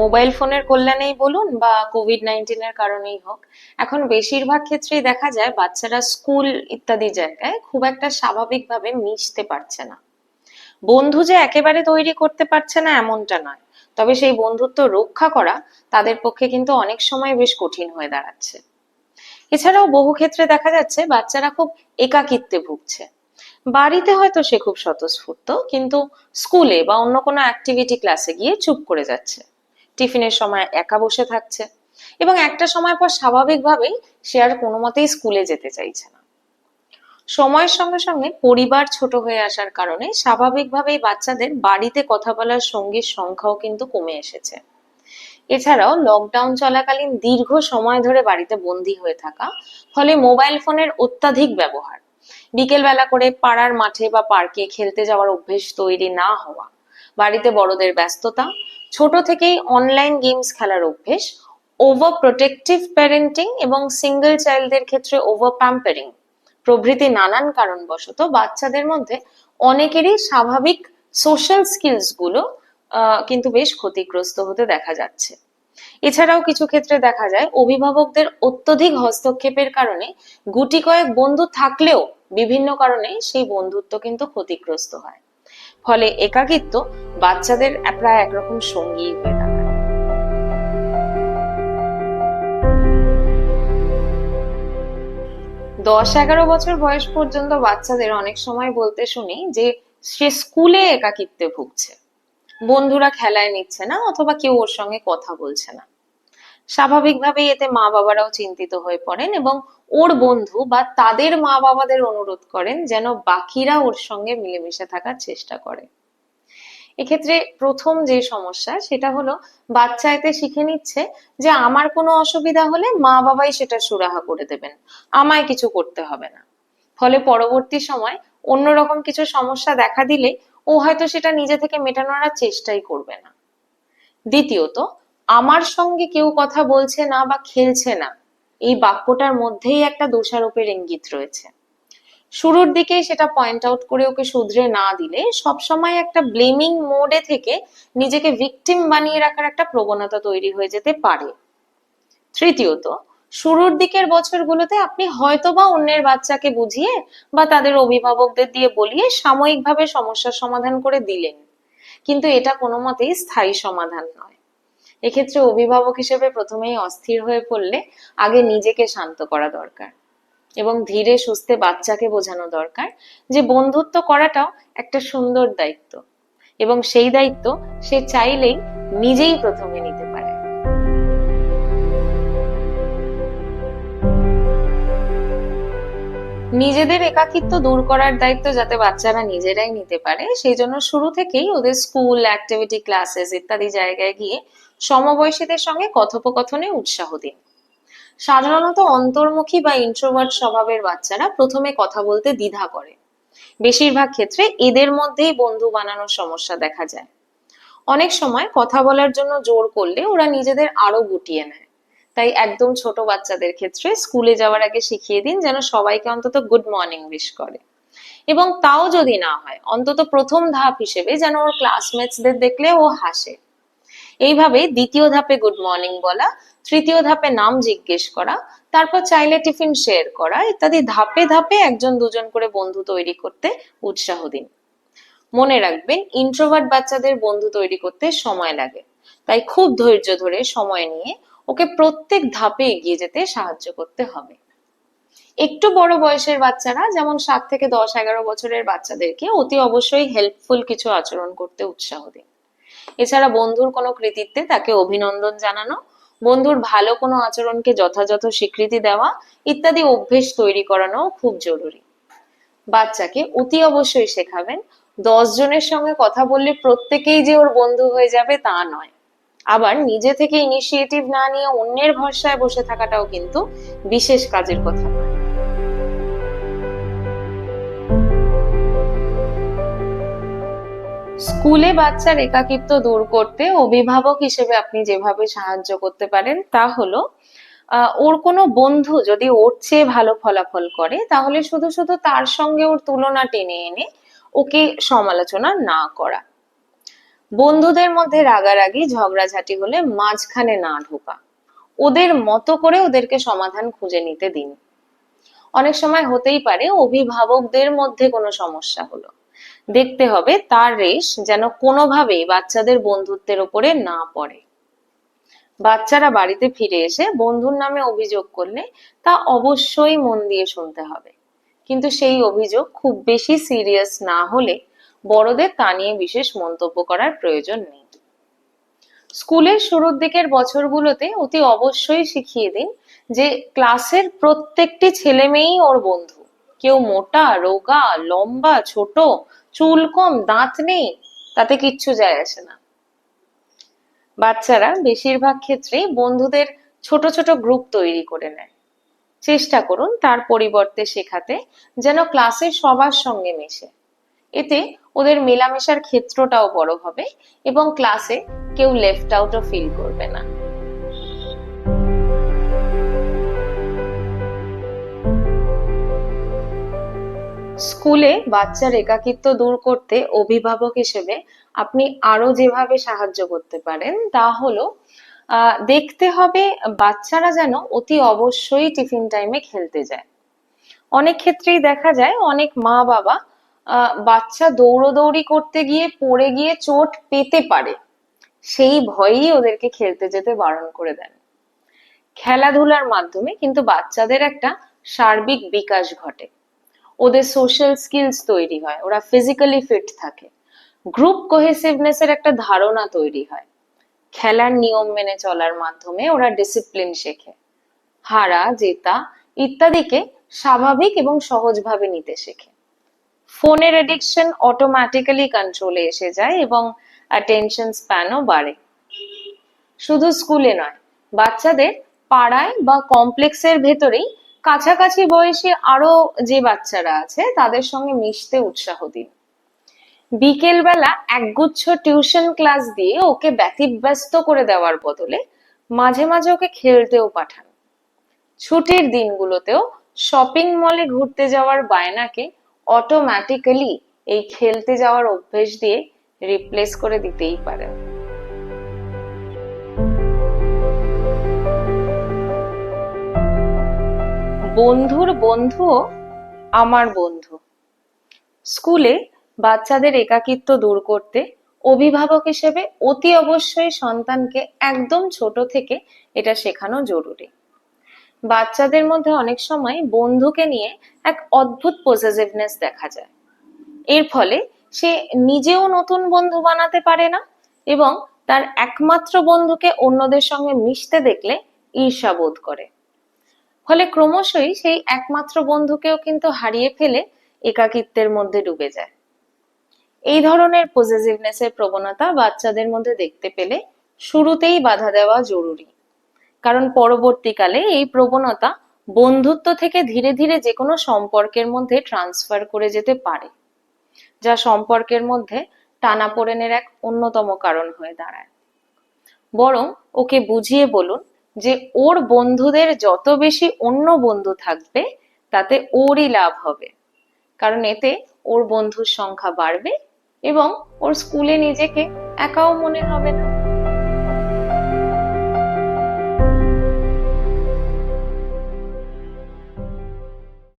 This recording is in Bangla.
মোবাইল ফোনের কল্যাণেই বলুন বা কোভিড নাইন্টিনের কারণেই হোক, এখন বেশিরভাগ ক্ষেত্রেই দেখা যায় বাচ্চারা স্কুল ইত্যাদি জায়গায় খুব একটা স্বাভাবিকভাবে মিশতে পারছে না। বন্ধু যে একেবারে তৈরি করতে পারছে না এমনটা নয়, তবে সেই বন্ধুত্ব রক্ষা করা তাদের পক্ষে কিন্তু অনেক সময় বেশ কঠিন হয়ে দাঁড়াচ্ছে। এছাড়াও বহু ক্ষেত্রে দেখা যাচ্ছে বাচ্চারা খুব একাকিত্বে ভুগছে। বাড়িতে হয়তো সে খুব স্বতঃস্ফূর্ত, কিন্তু স্কুলে বা অন্য কোনো অ্যাক্টিভিটি ক্লাসে গিয়ে চুপ করে যাচ্ছে। টিফিনের সময় একা বসে থাকছে। এবং একটা সময় পর স্বাভাবিকভাবেই সে আর কোনো মতেই স্কুলে যেতে চাইছে না। সময়ের সঙ্গে সঙ্গে পরিবার ছোট হয়ে আসার কারণে স্বাভাবিকভাবেই বাচ্চাদের বাড়িতে কথা বলার সঙ্গীর সংখ্যাও কিন্তু কমে এসেছে। এছাড়াও লকডাউন চলাকালীন দীর্ঘ সময় ধরে বাড়িতে বন্দি হয়ে থাকা, ফলে মোবাইল ফোনের অত্যাধিক ব্যবহার। বিকেল বেলা করে পাড়ার মাঠে বা পার্কে খেলতে যাওয়ার অভ্যেস তৈরি না হওয়া, বাড়িতে বড়দের ব্যস্ততা ছোট থেকেই অনলাইন গেমস খেলার অভ্যেস ওভার প্রোটেক্টিভ প্যারেন্টিং এবং সিঙ্গেল চাইল্ডদের ক্ষেত্রে ওভার প্যাম্পারিং প্রভৃতি নানান কারণবশত বাচ্চাদের মধ্যে অনেকেরই স্বাভাবিক সোশ্যাল স্কিলসগুলো আহ, কিন্তু বেশ ক্ষতিগ্রস্ত হতে দেখা যাচ্ছে। এছাড়াও কিছু ক্ষেত্রে দেখা যায় অভিভাবকদের অত্যধিক হস্তক্ষেপের কারণে গুটি কয়েক বন্ধু থাকলেও বিভিন্ন কারণে সেই বন্ধুত্ব কিন্তু ক্ষতিগ্রস্ত হয়। ফলে একাকিত্ব বাচ্চাদের প্রায় একরকম সঙ্গী হয়ে দশ এগারো বছর বয়স পর্যন্ত বাচ্চাদের অনেক সময় বলতে শুনি যে, সে স্কুলে একাকিত্বে ভুগছে। বন্ধুরা খেলায় নিচ্ছে না অথবা কেউ ওর সঙ্গে কথা বলছে না। স্বাভাবিকভাবেই এতে মা বাবারাও চিন্তিত হয়ে পড়েন এবং ওর বন্ধু বা তাদের মা বাবাদের অনুরোধ করেন যেন বাকিরা ওর সঙ্গে মিলেমিশে থাকার চেষ্টা করে। এক্ষেত্রে প্রথম যে সমস্যা, সেটা হলো বাচ্চা এতে শিখে নিচ্ছে যে আমার কোনো অসুবিধা হলে মা বাবাই সেটা সুরাহা করে দেবেন, আমায় কিছু করতে হবে না। ফলে পরবর্তী সময় অন্যরকম কিছু সমস্যা দেখা দিলে ও হয়তো সেটা নিজে থেকে মেটানোর চেষ্টাই করবে না। দ্বিতীয়ত আমার সঙ্গে কেউ কথা বলছে না বা খেলছে না, এই বাক্যটার মধ্যেই একটা দোষারোপের ইঙ্গিত রয়েছে। শুরুর দিকে সেটা পয়েন্ট আউট করে ওকে শুধরে না দিলে সবসময় একটা ব্লেমিং মোডে থেকে নিজেকে ভিকটিম বানিয়ে রাখার একটা প্রবণতা তৈরি হয়ে যেতে পারে। তৃতীয়ত, শুরুর দিকের বছরগুলোতে আপনি হয়তোবা অন্যের বাচ্চাকে বুঝিয়ে বা তাদের অভিভাবকদের দিয়ে বলিয়ে সাময়িকভাবে সমস্যার সমাধান করে দিলেন। কিন্তু এটা কোনো মতেই স্থায়ী সমাধান নয়। এক্ষেত্রে অভিভাবক হিসেবে প্রথমেই অস্থির হয়ে পড়লে আগে নিজেকে শান্ত করা দরকার এবং ধীরে সুস্থে বাচ্চাকে বোঝানো দরকার যে বন্ধুত্ব করাটাও একটা সুন্দর দায়িত্ব এবং সেই দায়িত্ব সে চাইলেই নিজেই প্রথমে নিতে নিজেদের একাকিত্ব দূর করার দায়িত্ব যাতে বাচ্চারা নিজেরাই নিতে পারে, সেই জন্য শুরু থেকেই ওদের স্কুল অ্যাক্টিভিটি ক্লাসেস ইত্যাদি জায়গায় গিয়ে সমবয়সীদের সঙ্গে কথোপকথনে উৎসাহ দিন। সাধারণত অন্তর্মুখী বা ইন্ট্রোভার্ট স্বভাবের বাচ্চারা প্রথমে কথা বলতে দ্বিধা করে। বেশিরভাগ ক্ষেত্রে এদের মধ্যেই বন্ধু বানানোর সমস্যা দেখা যায়। অনেক সময় কথা বলার জন্য জোর করলে ওরা নিজেদের আরও গুটিয়ে নেয়। তাই একদম ছোট বাচ্চাদের ক্ষেত্রে স্কুলে যাওয়ার আগে শিখিয়ে দিন যেন সবাইকে অন্তত গুড মর্নিং উইশ করে। এবং তাও যদি না হয়, অন্তত প্রথম ধাপ হিসেবে যেন ওর ক্লাসমেটসদের দেখলে ও হাসে। এইভাবে দ্বিতীয় ধাপে গুড মর্নিং বলা, তৃতীয় ধাপে নাম জিজ্ঞেস করা, তারপর চাইলে টিফিন শেয়ার করা ইত্যাদি ধাপে ধাপে একজন দুজন করে বন্ধু তৈরি করতে উৎসাহ দিন। মনে রাখবেন ইন্ট্রোভার্ট বাচ্চাদের বন্ধু তৈরি করতে সময় লাগে। তাই খুব ধৈর্য ধরে সময় নিয়ে ওকে প্রত্যেক ধাপে এগিয়ে যেতে সাহায্য করতে হবে। একটু বড় বয়সের বাচ্চারা, যেমন সাত থেকে দশ, এগারো বছরের বাচ্চাদেরকে অতি অবশ্যই হেল্পফুল কিছু আচরণ করতে উৎসাহ দিন। এছাড়া বন্ধুর কোনো কৃতিত্বে তাকে অভিনন্দন জানানো, বন্ধুর ভালো কোনো আচরণকে যথাযথ স্বীকৃতি দেওয়া ইত্যাদি অভ্যেস তৈরি করানো খুব জরুরি। বাচ্চাকে অতি অবশ্যই শেখাবেন, দশ জনের সঙ্গে কথা বললে প্রত্যেকেই যে ওর বন্ধু হয়ে যাবে তা নয়। আবার নিজে থেকে ইনিশিয়েটিভ না নিয়ে অন্যের ভরসায় বসে থাকাটাও কিন্তু বিশেষ কাজের কথা স্কুলে বাচ্চার একাকিত্ব দূর করতে অভিভাবক হিসেবে আপনি যেভাবে সাহায্য করতে পারেন, তা হলো ওর কোনো বন্ধু যদি ওর চেয়ে ভালো ফলাফল করে, তাহলে শুধু শুধু তার সঙ্গে ওর তুলনা টেনে এনে ওকে সমালোচনা না করা। বন্ধুদের মধ্যে রাগারাগি, ঝগড়াঝাটি হলে মাঝখানে না ঢোকা। ওদের মতো করে ওদেরকে সমাধান খুঁজে নিতে দিন। অনেক সময় হতেই পারে অভিভাবকদের মধ্যে কোনো সমস্যা হলো। দেখতে হবে তার রেশ যেন কোনোভাবেই বাচ্চাদের বন্ধুত্বের ওপরে না পড়ে। বাচ্চারা বাড়িতে ফিরে এসে বন্ধুর নামে অভিযোগ করলে তা অবশ্যই মন দিয়ে শুনতে হবে। কিন্তু সেই অভিযোগ খুব বেশি সিরিয়াস না হলে বড়দের তা নিয়ে বিশেষ মন্তব্য করার প্রয়োজন নেই। স্কুলের শুরুর দিকের বছরগুলোতে অতি অবশ্যই শিখিয়ে দিন যে ক্লাসের প্রত্যেকটি ছেলে মেয়েই ওর বন্ধু। কেউ মোটা, রোগা, লম্বা, ছোট, চুল কম, দাঁত নেই, তাতে কিচ্ছু যায় আসে না। বাচ্চারা বেশিরভাগ ক্ষেত্রেই বন্ধুদের ছোট ছোট গ্রুপ তৈরি করে নেয়। চেষ্টা করুন তার পরিবর্তে শেখাতে যেন ক্লাসে সবার সঙ্গে মেশে। এতে ওদের মেলামেশার ক্ষেত্রটাও বড় হবে এবং ক্লাসে কেউ লেফট আউটও ফিল করবে না। স্কুলে বাচ্চার একাকিত্ব দূর করতে অভিভাবক হিসেবে আপনি আরও যেভাবে সাহায্য করতে পারেন, তা হলো দেখতে হবে বাচ্চারা যেন অতি অবশ্যই টিফিন টাইমে খেলতে যায়। অনেক ক্ষেত্রেই দেখা যায়, অনেক মা বাবা বাচ্চা দৌড়োদৌড়ি করতে গিয়ে পড়ে গিয়ে চোট পেতে পারে, সেই ভয়েই ওদেরকে খেলতে যেতে বারণ করে দেন। খেলাধুলার মাধ্যমে কিন্তু বাচ্চাদের একটা সার্বিক বিকাশ ঘটে। ওদের সোশ্যাল স্কিলস তৈরি হয়, ওরা ফিজিক্যালি ফিট থাকে। গ্রুপ কোহেসিভনেস এর একটা ধারণা তৈরি হয়। খেলার নিয়ম মেনে চলার মাধ্যমে ওরা ডিসিপ্লিন শেখে। হারা, জেতা ইত্যাদিকে স্বাভাবিক এবং সহজভাবে নিতে শেখে। ফোনের এডিকশন অটোমেটিক্যালি কন্ট্রোলে এসে যায় এবং অ্যাটেনশন স্প্যানও বাড়ে। শুধু স্কুলে নয়, বাচ্চাদের পাড়ায় বা কমপ্লেক্সের ভেতরেই কাছাকাছি বয়সী আরও যে বাচ্চারা আছে, তাদের সঙ্গে মিশতে উৎসাহ দিন। বিকেল বেলা একগুচ্ছ টিউশন ক্লাস দিয়ে ওকে ব্যতিব্যস্ত করে দেওয়ার বদলে মাঝে মাঝে ওকে খেলতেও পাঠান। ছুটির দিনগুলোতেও শপিং মলে ঘুরতে যাওয়ার বায়নাকে অটোমেটিক্যালি এই খেলতে যাওয়ার অভ্যেস দিয়ে রিপ্লেস করে দিতেই পারেন বন্ধুর বন্ধুও আমার বন্ধু। স্কুলে বাচ্চাদের একাকিত্ব দূর করতে অভিভাবক হিসেবে অতি অবশ্যই সন্তানকে একদম ছোট থেকে এটা শেখানো জরুরি। বাচ্চাদের মধ্যে অনেক সময় বন্ধুকে নিয়ে এক অদ্ভুত পজেসিভনেস দেখা যায়। এর ফলে সে নিজেও নতুন বন্ধু বানাতে পারে না এবং তার একমাত্র বন্ধুকে অন্যদের সঙ্গে মিশতে দেখলে ঈর্ষা বোধ করে। ফলে ক্রমশই সেই একমাত্র বন্ধুকেও কিন্তু হারিয়ে ফেলে একাকিত্বের মধ্যে ডুবে যায়। এই ধরনের পজেসিভনেস এর প্রবণতা বাচ্চাদের মধ্যে দেখতে পেলে শুরুতেই বাধা দেওয়া জরুরি। কারণ পরবর্তীকালে এই প্রবণতা বন্ধুত্ব থেকে ধীরে ধীরে যে কোনো সম্পর্কের মধ্যে ট্রান্সফার করে যেতে পারে, যা সম্পর্কের মধ্যে টানাপোড়েনের এক অন্যতম কারণ হয়ে দাঁড়ায়। বরং ওকে বুঝিয়ে বলুন যে ওর বন্ধুদের যত বেশি অন্য বন্ধু থাকবে, তাতে ওরই লাভ হবে। কারণ এতে ওর বন্ধুর সংখ্যা বাড়বে এবং ওর স্কুলে নিজেকে একাও মনে হবে না।